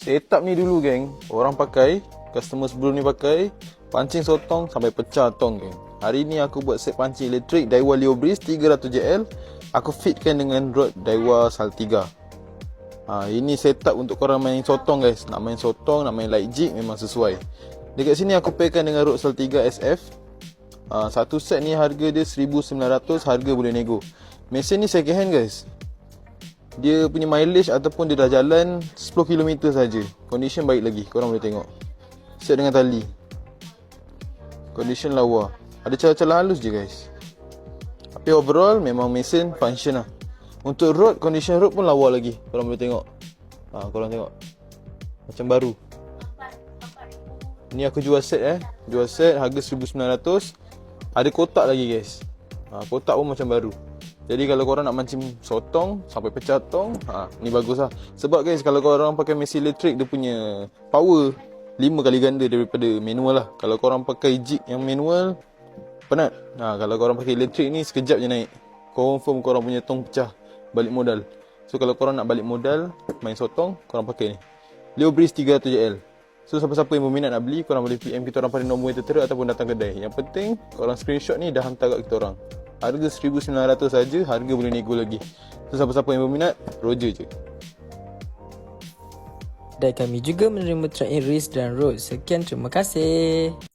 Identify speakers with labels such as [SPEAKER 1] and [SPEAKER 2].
[SPEAKER 1] Setup ni dulu geng. Orang pakai Customer sebelum ni pakai Pancing sotong sampai pecah tong geng. Hari ni aku buat set pancing elektrik Daiwa Leo Breeze 300JL Aku fitkan dengan rod Daiwa Saltiga ha, Ini setup untuk korang main sotong guys. Nak main sotong, nak main light jig memang sesuai. Dekat sini aku pairkan dengan rod Saltiga SF ha, Satu set ni harga dia 1900 Harga boleh nego. Mesin ni second hand guys dia punya mileage ataupun dia dah jalan 10 km saja. Condition baik lagi. Korang boleh tengok. Set dengan tali. Condition lawa. Ada celah-celah halus je guys. Tapi overall memang mesin function lah. Untuk road, condition road pun lawa lagi. Korang boleh tengok. Ha, korang tengok. Macam baru. Ni aku jual set eh. Jual set harga 1900. Ada kotak lagi guys. Ha, kotak pun macam baru. Jadi kalau korang nak mancing sotong sampai pecah tong, ha, ni bagus lah. Sebab guys kalau korang pakai mesin elektrik dia punya power 5 kali ganda daripada manual lah. Kalau korang pakai jig yang manual, penat. Ha, kalau korang pakai elektrik ni sekejap je naik. Confirm korang punya tong pecah balik modal. So kalau korang nak balik modal main sotong, korang pakai ni. Leo Breeze 300JL. So siapa-siapa yang berminat nak beli, korang boleh PM kita orang pada nombor yang tertera ataupun datang kedai. Yang penting korang screenshot ni dah hantar kat kita orang. Harga 1900 saja, harga boleh nego lagi. So siapa-siapa yang berminat, roger je.
[SPEAKER 2] Dan kami juga menerima in race dan road. Sekian terima kasih.